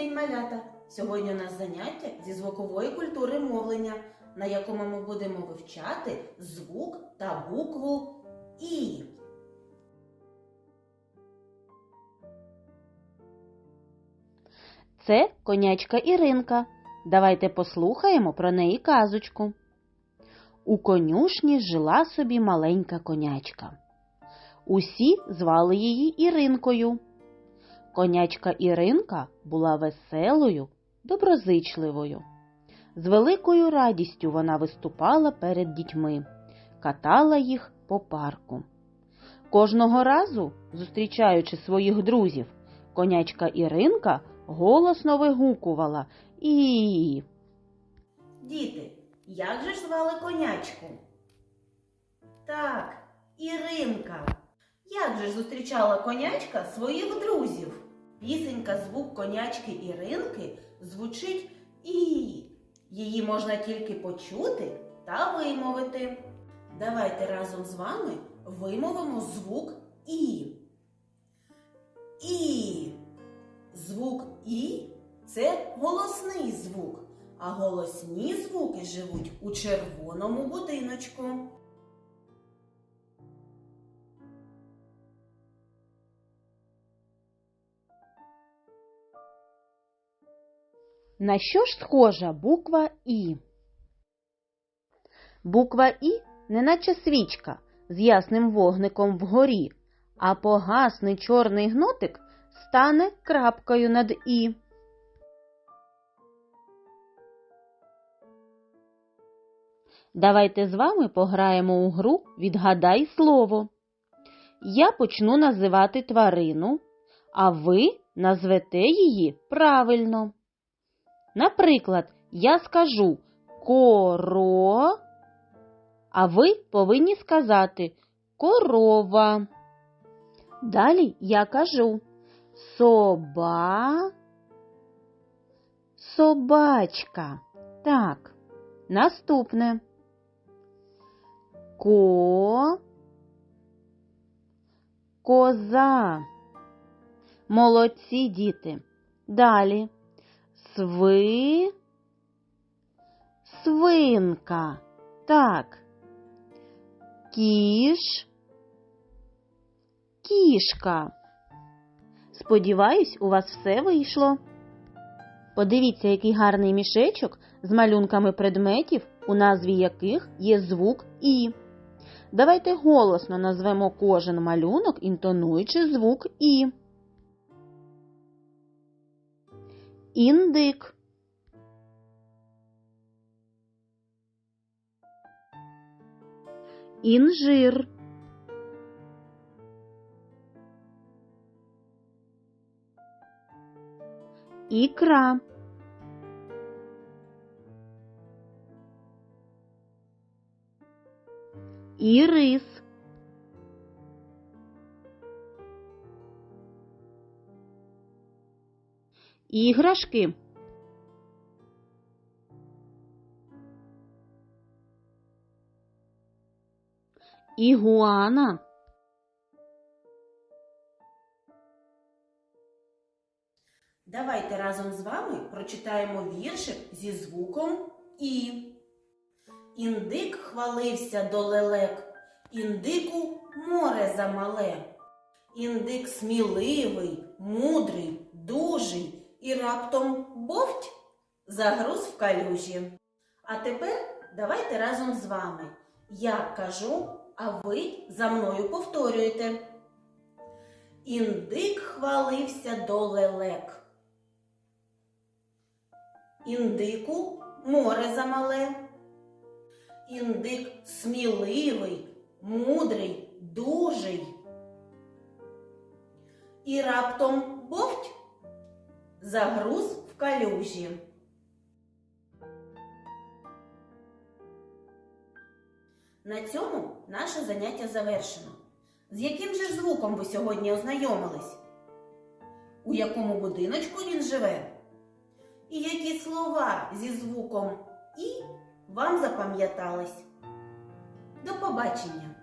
день, малята! Сьогодні у нас заняття зі звукової культури мовлення, на якому ми будемо вивчати звук та букву І. Це конячка Іринка. Давайте послухаємо про неї казочку. У конюшні жила собі маленька конячка. Усі звали її Іринкою. Конячка Іринка була веселою, доброзичливою. З великою радістю вона виступала перед дітьми, катала їх по парку. Кожного разу, зустрічаючи своїх друзів, конячка Іринка голосно вигукувала і. Діти, як же ж звали конячку? Так, Іринка. Як же зустрічала конячка своїх друзів? Пісенька звук конячки Іринки звучить І. Її можна тільки почути та вимовити. Давайте разом з вами вимовимо звук І. І. Звук І це голосний звук, а голосні звуки живуть у червоному будиночку. На що ж схожа буква І? Буква І неначе свічка з ясним вогником вгорі, а погасний чорний гнотик стане крапкою над І. Давайте з вами пограємо у гру Відгадай слово. Я почну називати тварину, а ви назвете її правильно. Наприклад, я скажу коро, а ви повинні сказати корова. Далі я кажу соба, собачка. Так, наступне. Ко, коза. Молодці діти. Далі. Сви, свинка. Так. Кіш, кішка. Сподіваюсь, у вас все вийшло. Подивіться, який гарний мішечок з малюнками предметів, у назві яких є звук І. Давайте голосно назвемо кожен малюнок, інтонуючи звук І. Індик. Інжир. Ікра. Ірис. Іграшки. Ігуана. Давайте разом з вами прочитаємо віршик зі звуком І. Індик хвалився до лелек, індику море замале. Індик сміливий, мудрий, дужий і раптом бовть загруз в калюжі. А тепер давайте разом з вами. Я кажу, а ви за мною повторюєте. Індик хвалився до лелек. Індику море замале. Індик сміливий, мудрий, дужий. І раптом бовть загруз в калюжі. На цьому наше заняття завершено. З яким же звуком ви сьогодні ознайомились? У якому будиночку він живе? І які слова зі звуком І вам запам'ятались? До побачення!